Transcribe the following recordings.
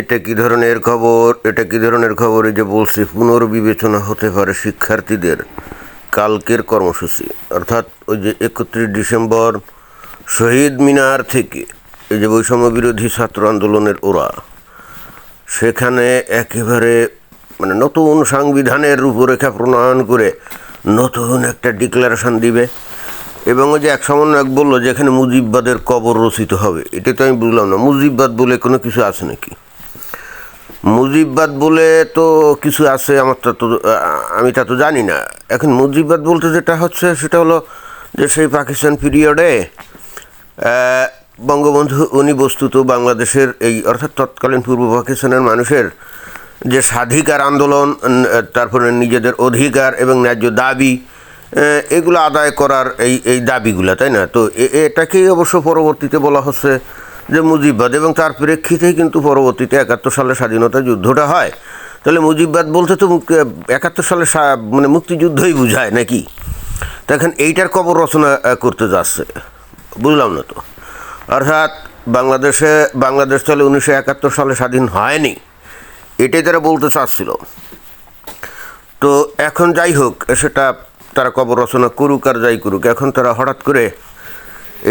এটা কি ধরনের খবর? এটা কি ধরনের খবর? এই যে বলছে, পুনর্বিবেচনা হতে পারে শিক্ষার্থীদের কালকের কর্মসূচি। অর্থাৎ ওই যে একত্রিশ ডিসেম্বর শহীদ মিনার থেকে এই যে বৈষম্য বিরোধী ছাত্র আন্দোলনের ওরা, সেখানে একেবারে মানে নতুন সংবিধানের রূপরেখা প্রণয়ন করে নতুন একটা ডিক্লারেশন দিবে। এবং ওই যে এক সমন্বয়ক বলল যে এখানে মুজিববাদের কবর রচিত হবে। এটা তো আমি বুঝলাম না। মুজিববাদ বলে কোনো কিছু আছে নাকি? মুজিববাদ বলে তো কিছু আছে, আমার তা তো আমি তা তো জানি না। এখন মুজিববাদ বলতে যেটা হচ্ছে, সেটা হলো যে সেই পাকিস্তান পিরিয়ডে বঙ্গবন্ধু, উনি বস্তুত বাংলাদেশের এই, অর্থাৎ তৎকালীন পূর্ব পাকিস্তানের মানুষের যে স্বাধিকার আন্দোলন তারপরে নিজেদের অধিকার এবং ন্যায্য দাবি এগুলো আদায় করার এই এই দাবিগুলো, তাই না? তো এটাকেই অবশ্য পরবর্তীতে বলা হচ্ছে যে মুজিববাদ এবং তার প্রেক্ষিতেই কিন্তু পরবর্তীতে একাত্তর সালে স্বাধীনতা যুদ্ধটা হয়। তাহলে মুজিববাদ বলতে তো একাত্তর সালে মানে মুক্তিযুদ্ধই বুঝায় নাকি? তো এখন এইটার কবর রচনা করতে যাচ্ছে। বুঝলাম না তো। অর্থাৎ বাংলাদেশে, বাংলাদেশ তাহলে উনিশশো একাত্তর সালে স্বাধীন হয়নি। এটাই তারা বলতে চাচ্ছিল। তো এখন যাই হোক, সেটা তারা কবর রচনা করুক আর যাই করুক, এখন তারা হঠাৎ করে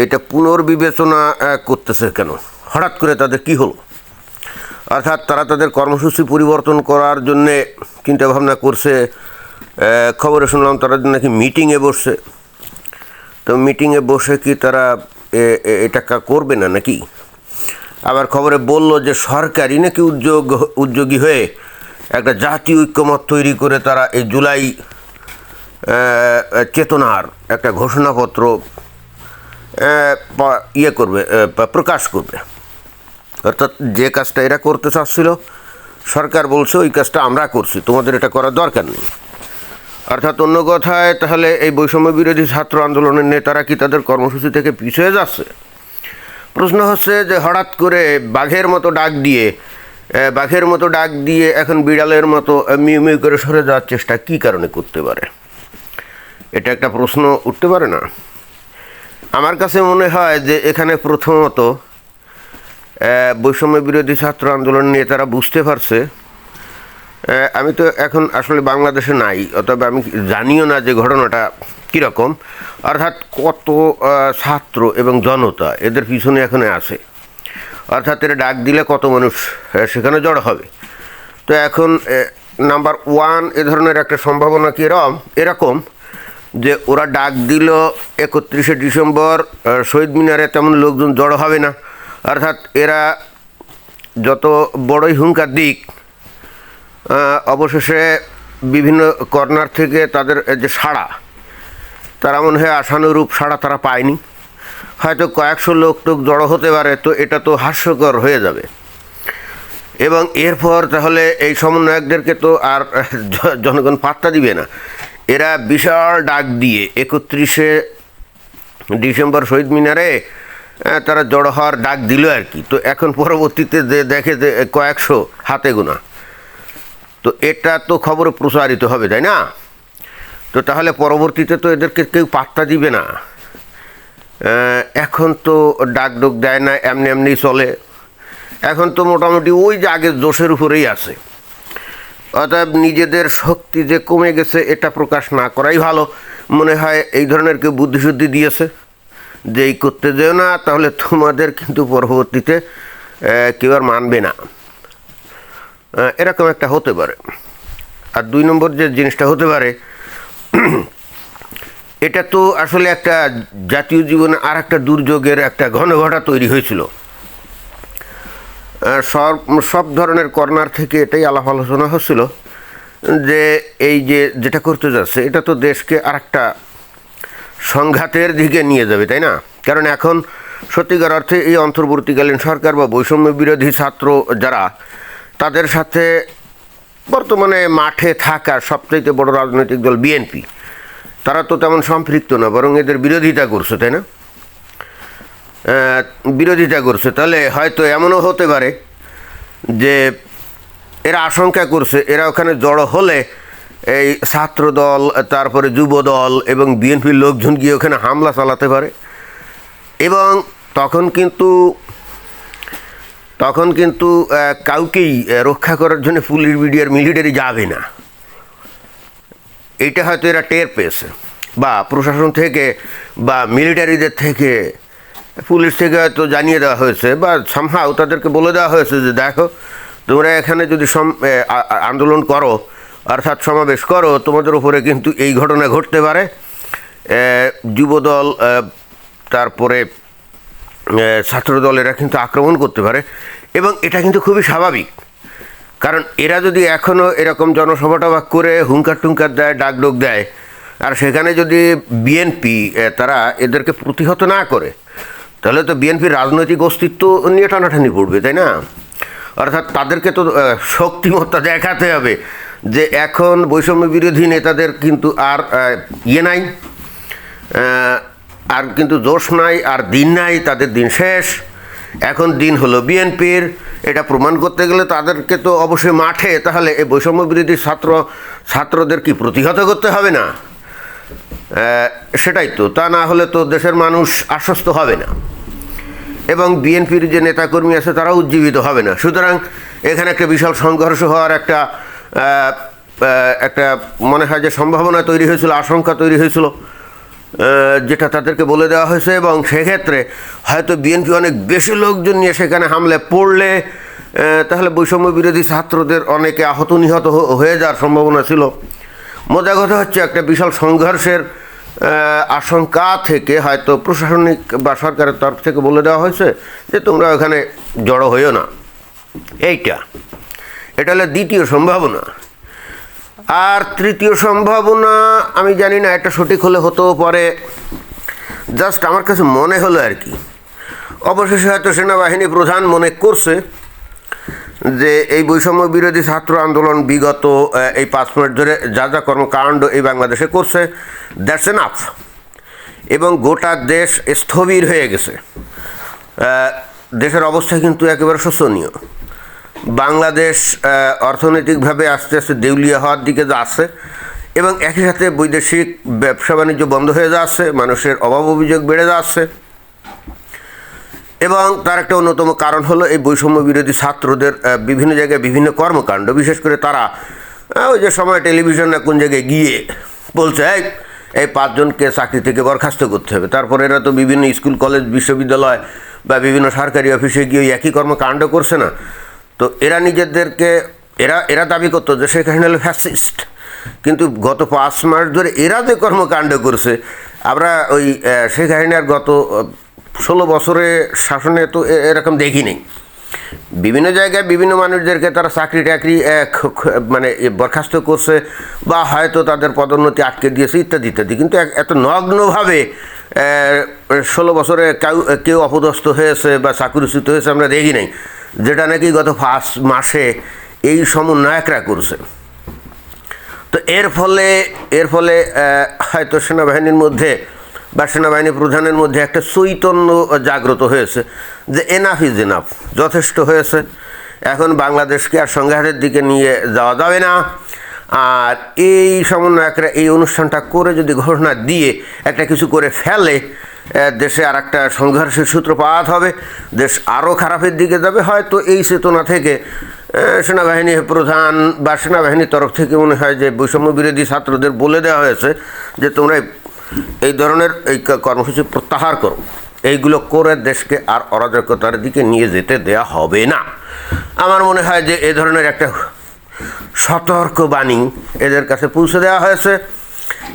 এটা পুনর্বিবেচনা করতেছে কেন? হঠাৎ করে তাদের কি হলো? অর্থাৎ তারা তাদের কর্মসূচি পরিবর্তন করার জন্যে চিন্তা ভাবনা করছে খবরে শুনলাম তারা নাকি মিটিংয়ে বসছে। তো মিটিংয়ে বসে কি তারা এটা করবে না নাকি? আবার খবরে বলল যে সরকারই নাকি উদ্যোগ, উদ্যোগী হয়ে একটা জাতীয় ঐক্যমত তৈরি করে তারা এই জুলাই চেতনার একটা ঘোষণাপত্র ইয়ে করবে প্রকাশ করবে। অর্থাৎ যে কাজটা এরা করতে চাচ্ছিল, সরকার বলছে ওই কাজটা আমরা করছি, তোমাদের এটা করার দরকার নেই। অর্থাৎ অন্য কথায়, তাহলে এই বৈষম্য বিরোধী ছাত্র আন্দোলনের নেতারা কি তাদের কর্মসূচি থেকে পিছিয়ে যাচ্ছে? প্রশ্ন হচ্ছে যে হঠাৎ করে বাঘের মতো ডাক দিয়ে বাঘের মতো ডাক দিয়ে এখন বিড়ালের মতো মিউ মিউ করে সরে যাওয়ার চেষ্টা কী কারণে করতে পারে? এটা একটা প্রশ্ন উঠতে পারে না। আমার কাছে মনে হয় যে এখানে প্রথমত বৈষম্য বিরোধী ছাত্র আন্দোলন নিয়ে তারা বুঝতে পারছে। আমি তো এখন আসলে বাংলাদেশে নাই, অতএব আমি জানিও না যে ঘটনাটা কীরকম। অর্থাৎ কত ছাত্র এবং জনতা এদের পিছনে এখানে আছে। অর্থাৎ এরা ডাক দিলে কত মানুষ সেখানে জড়ো হবে। তো এখন নাম্বার ওয়ান এ ধরনের একটা সম্ভাবনা কী এরম, এরকম যে ওরা ডাক দিল একত্রিশে ডিসেম্বর শহীদ মিনারে তেমন লোকজন জড়ো হবে না। অর্থাৎ এরা যত বড়ই হুঙ্কার দিক অবশেষে বিভিন্ন কর্নার থেকে তাদের যে সাড়া, তারা মনে হয় আশানুরূপ সাড়া তারা পায়নি। হয়তো কয়েকশো লোক টোক জড়ো হতে পারে, তো এটা তো হাস্যকর হয়ে যাবে। এবং এরপর তাহলে এই সমন্বয়কদেরকে তো আর জনগণ পাত্তা দিবে না। এরা বিশাল ডাক দিয়ে একত্রিশে ডিসেম্বর শহীদ মিনারে তারা জড়ো হওয়ার ডাক দিল আর কি। তো এখন পরবর্তীতে যে দেখে যে কয়েকশো হাতে গোনা। তো এটা তো খবরে প্রচারিত হবে, তাই না? তো তাহলে পরবর্তীতে তো এদেরকে কেউ পাত্তা দিবে না। এখন তো ডাক ডোক দেয় না, এমনি এমনি চলে। এখন তো মোটামুটি ওই যে আগের জোশের উপরেই আছে। অতএব নিজেদের শক্তি যে কমে গেছে, এটা প্রকাশ না করাই ভালো। মনে হয় এই ধরনের কেউ বুদ্ধিশুদ্ধি দিয়েছে, যে এই করতে যেও না, তাহলে তোমাদের কিন্তু পরবর্তীতে কেউ আর মানবে না। এরকম একটা হতে পারে। আর দুই নম্বর যে জিনিসটা হতে পারে, এটা তো আসলে একটা জাতীয় জীবনে আর একটা দুর্যোগের একটা ঘনঘটা তৈরি হয়েছিল। সব সব ধরনের কর্নার থেকে এটাই আলাপ আলোচনা হচ্ছিল যে এই যে যেটা করতে যাচ্ছে, এটা তো দেশকে আরেকটা সংঘাতের দিকে নিয়ে যাবে, তাই না? কারণ এখন সত্যিকার অর্থে এই অন্তর্বর্তীকালীন সরকার বা বৈষম্য বিরোধী ছাত্র যারা, তাদের সাথে বর্তমানে মাঠে থাকা সবচাইতে বড় রাজনৈতিক দল বিএনপি। তারা তো তেমন সম্পৃক্ত না, বরং এদের বিরোধিতা করছে, তাই না? বিরোধিতা করছে। তাহলে হয়তো এমনও হতে পারে যে এরা আশঙ্কা করছে, এরা ওখানে জড়ো হলে এই ছাত্র দল তারপরে যুব দল এবং বিএনপির লোকজন গিয়ে ওখানে হামলা চালাতে পারে। এবং তখন কিন্তু তখন কিন্তু কাউকেই রক্ষা করার জন্য পুলিশ বিডিআর মিলিটারি যাবে না। এটা হয়তো এরা টের পেয়েছে। বা প্রশাসন থেকে বা মিলিটারিদের থেকে পুলিশ থেকে হয়তো জানিয়ে দেওয়া হয়েছে, বা সামহাও তাদেরকে বলে দেওয়া হয়েছে যে, দেখো, তোমরা এখানে যদি আন্দোলন করো, অর্থাৎ সমাবেশ করো, তোমাদের উপরে কিন্তু এই ঘটনা ঘটতে পারে। যুবদল তারপরে ছাত্রদল, এরা কিন্তু আক্রমণ করতে পারে। এবং এটা কিন্তু খুবই স্বাভাবিক। কারণ এরা যদি এখনও এরকম জনসভা করে হুঙ্কার টুঙ্কার দেয়, ডাকডোক দেয়, আর সেখানে যদি বিএনপি তারা এদেরকে প্রতিহত না করে তাহলে তো বিএনপির রাজনৈতিক অস্তিত্ব নিয়ে টানাটানি পড়বে তাই না? অর্থাৎ তাদেরকে তো শক্তিমত্তা দেখাতে হবে যে এখন বৈষম্য বিরোধী নেতাদের কিন্তু আর ইয়ে নাই আর কিন্তু দোষ নাই, আর দিন নাই, তাদের দিন শেষ। এখন দিন হলো বিএনপির, এটা প্রমাণ করতে গেলে তাদেরকে তো অবশ্যই মাঠে, তাহলে এই বৈষম্য বিরোধী ছাত্র, ছাত্রদের কি প্রতিহত করতে হবে না? সেটাই তো, তা না হলে তো দেশের মানুষ আশ্বস্ত হবে না। এবং বিএনপির যে নেতাকর্মী আছে তারা উজ্জীবিত হবে না। সুতরাং এখানে একটা বিশাল সংঘর্ষ হওয়ার একটা একটা মনে হয় যে সম্ভাবনা তৈরি হয়েছিল, আশঙ্কা তৈরি হয়েছিল যেটা তাদেরকে বলে দেওয়া হয়েছে এবং সেক্ষেত্রে হয়তো বিএনপি অনেক বেশি লোকজন নিয়ে সেখানে হামলে পড়লে তাহলে বৈষম্য বিরোধী ছাত্রদের অনেকে আহত নিহত হয়ে যাওয়ার সম্ভাবনা ছিল। মজা কথা হচ্ছে একটা বিশাল সংঘর্ষের আশঙ্কা থেকে হয়তো প্রশাসনিক বা সরকারের তরফ থেকে বলে দেওয়া হয়েছে যে তোমরা ওখানে জড়ো হইও না। এইটা। এটা হলো দ্বিতীয় সম্ভাবনা। আর তৃতীয় সম্ভাবনা, আমি জানি না এটা সঠিক হলে হতেও পারে। জাস্ট আমার কাছে মনে হলো আর কি। অবশেষে হয়তো সেনাবাহিনী প্রধান মনে করছে যে এই বৈষম্য বিরোধী ছাত্র আন্দোলন বিগত এই পাঁচ মিনিট ধরে যা যা কর্মকাণ্ড এই বাংলাদেশে করছে দ্যাটস এনাফ এবং গোটা দেশ স্থবির হয়ে গেছে। দেশের অবস্থা কিন্তু একেবারে শোচনীয়। বাংলাদেশ অর্থনৈতিকভাবে আস্তে আস্তে দেউলিয়া হওয়ার দিকে যাচ্ছে এবং একই সাথে বৈদেশিক ব্যবসা বাণিজ্য বন্ধ হয়ে যাচ্ছে, মানুষের অভাব অভিযোগ বেড়ে যাচ্ছে। এবং তার একটা অন্যতম কারণ হলো এই বৈষম্য বিরোধী ছাত্রদের বিভিন্ন জায়গায় বিভিন্ন কর্মকাণ্ড। বিশেষ করে তারা ওই যে সময় টেলিভিশন না কোন জায়গায় গিয়ে বলছে, এই এই পাঁচজনকে চাকরি থেকে বরখাস্ত করতে হবে। তারপর এরা তো বিভিন্ন স্কুল কলেজ বিশ্ববিদ্যালয় বা বিভিন্ন সরকারি অফিসে গিয়ে ওই একই কর্মকাণ্ড করছে না। তো এরা নিজেদেরকে, এরা এরা দাবি করতো যে সেখানে হলো ফ্যাসিস্ট কিন্তু গত পাঁচ মাস ধরে এরা যে কর্মকাণ্ড করছে, আমরা ওই শেখ হাসিনার গত ষোলো বছরে শাসনে তো এরকম দেখিনি। বিভিন্ন জায়গায় বিভিন্ন মানুষদেরকে তারা চাকরি টাকরি মানে বরখাস্ত করছে বা হয়তো তাদের পদোন্নতি আটকে দিয়েছে ইত্যাদি ইত্যাদি। কিন্তু এত নগ্নভাবে ষোলো বছরে কেউ কেউ অপদস্থ হয়েছে বা চাকরিচ্যুত হয়েছে আমরা দেখি নাই, যেটা নাকি গত পাঁচ মাসে এই সমন্বয়করা করছে। তো এর ফলে এর ফলে হয়তো সেনাবাহিনীর মধ্যে বা সেনাবাহিনী প্রধানের মধ্যে একটা চৈতন্য জাগ্রত হয়েছে যে এনাফ ইজ এনাফ যথেষ্ট হয়েছে। এখন বাংলাদেশকে আর সংঘাতের দিকে নিয়ে যাওয়া যাবে না। আর এই সমন্বয়করা এই অনুষ্ঠানটা করে যদি ঘোষণা দিয়ে একটা কিছু করে ফেলে দেশে আর একটা সংঘর্ষের সূত্রপাত হবে, দেশ আরও খারাপের দিকে যাবে। হয়তো এই চেতনা থেকে সেনাবাহিনী প্রধান বা সেনাবাহিনীর তরফ থেকে মনে হয় যে বৈষম্য বিরোধী ছাত্রদের বলে দেওয়া হয়েছে যে তোমরা এই ধরনের এই কর্মসূচি প্রত্যাহার করো এইগুলো করে দেশকে আর অরাজকতার দিকে নিয়ে যেতে দেয়া হবে না। আমার মনে হয় যে এ ধরনের একটা সতর্ক বাণী এদের কাছে পৌঁছে দেওয়া হয়েছে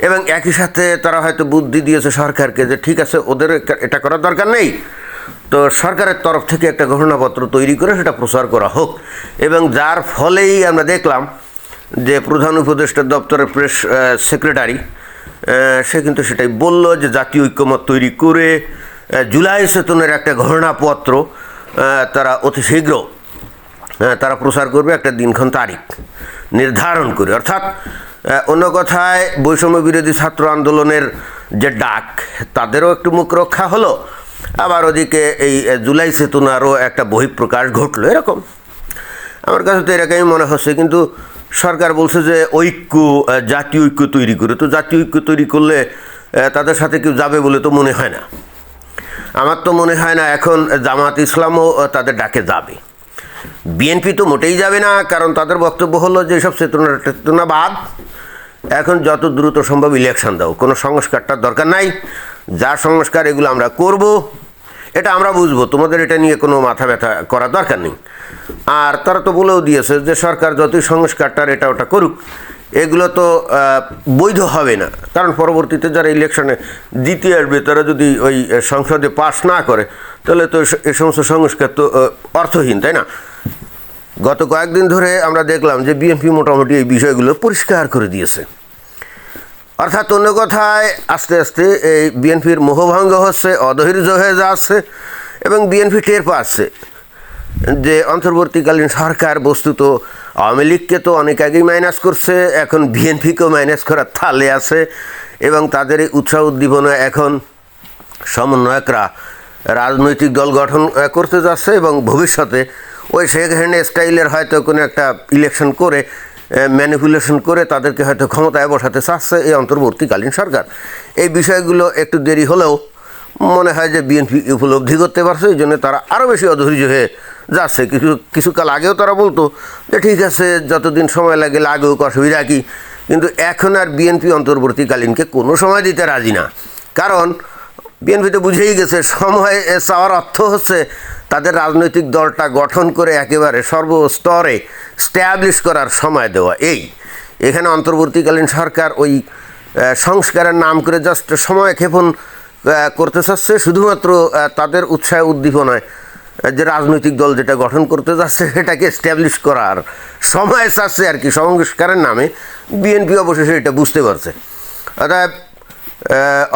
এবং একই সাথে তারা হয়তো বুদ্ধি দিয়েছে সরকারকে যে ঠিক আছে, ওদের এটা করার দরকার নেই। তো সরকারের তরফ থেকে একটা ঘোষণাপত্র তৈরি করে সেটা প্রচার করা হোক। এবং যার ফলেই আমরা দেখলাম যে প্রধান উপদেষ্টা দপ্তরের প্রেস সেক্রেটারি সে কিন্তু সেটাই বলল যে জাতীয় ঐক্যমত তৈরি করে জুলাই চেতনের একটা ঘোষণাপত্র তারা অতি শীঘ্র তারা প্রচার করবে একটা দিনক্ষণ তারিখ নির্ধারণ করে। অর্থাৎ অন্য কথায় বৈষম্য বিরোধী ছাত্র আন্দোলনের যে ডাক, তাদেরও একটু মুখ রক্ষা হলো। আবার ওদিকে এই জুলাই চেতনারও একটা বহিঃপ্রকাশ ঘটলো, এরকম। আমার কাছে তো এরকমই মনে হচ্ছে, কিন্তু সরকার বলছে যে ঐক্য জাতীয় ঐক্য তৈরি করে। তো জাতীয় ঐক্য তৈরি করলে তাদের সাথে কেউ যাবে বলে তো মনে হয় না। আমার তো মনে হয় না এখন জামাত ইসলামও তাদের ডাকে যাবে। বিএনপি তো মোটেই যাবে না, কারণ তাদের বক্তব্য হলো যে সব চেতনা চেতনা বাদ এখন যত দ্রুত সম্ভব ইলেকশন দাও, কোনো সংস্কারটার দরকার নাই। যা সংস্কার এগুলো আমরা করব। এটা আমরা বুঝব, তোমাদের এটা নিয়ে কোনো মাথা ব্যথা করার দরকার নেই। আর তারা তো বলেও দিয়েছে যে সরকার যতই সংস্কারটার এটা ওটা করুক, এগুলো তো বৈধ হবে না। কারণ পরবর্তীতে যারা ইলেকশনে জিতে আসবে, তারা যদি ওই সংসদে পাশ না করে, তাহলে তো এ- সমস্ত সংস্কার তো অর্থহীন, তাই না? গত কয়েকদিন ধরে আমরা দেখলাম যে বিএনপি মোটামুটি এই বিষয়গুলো পরিষ্কার করে দিয়েছে। অর্থাৎ অন্য কথায়, আস্তে আস্তে এই বিএনপির মোহভঙ্গ হচ্ছে, অধৈর্য হয়ে যাচ্ছে এবং বিএনপি টের পাচ্ছে যে অন্তর্বর্তীকালীন সরকার বস্তুত আওয়ামী লীগকে তো অনেক আগেই মাইনাস করছে, এখন বিএনপিকেও মাইনাস করার থালে আছে এবং তাদের এই উৎসাহ উদ্দীপনা এখন সমন্বয়করা রাজনৈতিক দল গঠন করতে যাচ্ছে এবং ভবিষ্যতে ওই শেখ হাসিনা স্টাইলের হয়তো কোনো একটা ইলেকশন করে ম্যানিপুলেশন করে তাদেরকে হয়তো ক্ষমতায় বসাতে চাচ্ছে এই অন্তর্বর্তীকালীন সরকার। এই বিষয়গুলো একটু দেরি হলেও মনে হয় যে বিএনপি উপলব্ধি করতে পারছে, এই জন্য তারা আরও বেশি অধৈর্য হয়ে যাচ্ছে। কিছু, কিছুকাল আগেও তারা বলতো যে, ঠিক আছে, যতদিন সময় লাগে লাগুক, অসুবিধা কি? কিন্তু এখন আর বিএনপি অন্তর্বর্তীকালীনকে কোনো সময় দিতে রাজি না। কারণ বিএনপি তো বুঝেই গেছে, সময় চাওয়ার অর্থ হচ্ছে তাদের রাজনৈতিক দলটা গঠন করে একেবারে সর্বস্তরে স্ট্যাবলিশ করার সময় দেওয়া এই। এখানে অন্তর্বর্তীকালীন সরকার ওই সংস্কারের নাম করে জাস্ট সময় ক্ষেপণ করতে চাচ্ছে, শুধুমাত্র তাদের উৎসাহ উদ্দীপনায় যে রাজনৈতিক দল যেটা গঠন করতে যাচ্ছে, সেটাকে স্ট্যাবলিশ করার সময় চাচ্ছে আর কি, সংস্কারের নামে। বিএনপি অবশেষে এটা বুঝতে পারছে। অর্থাৎ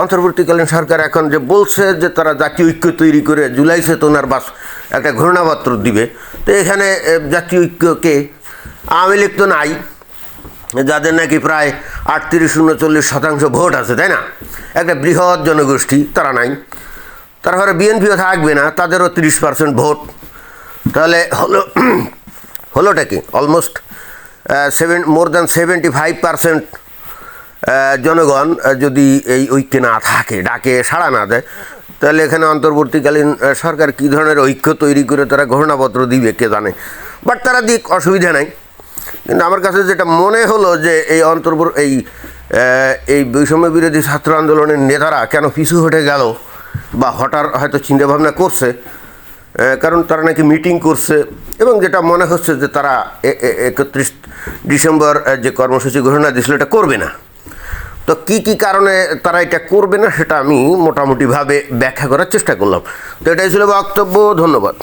অন্তর্বর্তীকালীন সরকার এখন যে বলছে যে তারা জাতীয় ঐক্য তৈরি করে জুলাই চেতনার বাস একটা ঘোষণাপত্র দিবে। তো এখানে জাতীয় ঐক্যকে আওয়ামী লীগ তো নাই, যাদের নাকি প্রায় আটত্রিশ, উনচল্লিশ শতাংশ ভোট আছে, তাই না? একটা বৃহৎ জনগোষ্ঠী, তারা নাই। তারপরে বিএনপিও থাকবে না, তাদেরও তিরিশ পার্সেন্ট ভোট। তাহলে হলো, হলোটা কি? Almost seven more than seventy five percent জনগণ যদি এই ঐক্যে না থাকে, ডাকে, সাড়া না দেয়, তাহলে এখানে অন্তর্বর্তীকালীন সরকার কী ধরনের ঐক্য তৈরি করে তারা ঘোষণাপত্র দিবে, কে জানে? বাট তারা দিক অসুবিধা নাই। কিন্তু আমার কাছে যেটা মনে হলো যে এই অন্তর্বর, এই এই বৈষম্য বিরোধী ছাত্র আন্দোলনের নেতারা কেন পিছু হটে গেল বা হঠাৎ হয়তো চিন্তাভাবনা করছে কারণ তারা নাকি মিটিং করছে এবং যেটা মনে হচ্ছে যে তারা একত্রিশ ডিসেম্বর যে কর্মসূচি ঘোষণা দিয়েছিল, এটা করবে না। তো কি কি কারণে তারা এটা করবে না, সেটা আমি মোটামুটিভাবে ব্যাখ্যা করার চেষ্টা করলাম। তো এটাই ছিল বক্তব্য, ধন্যবাদ।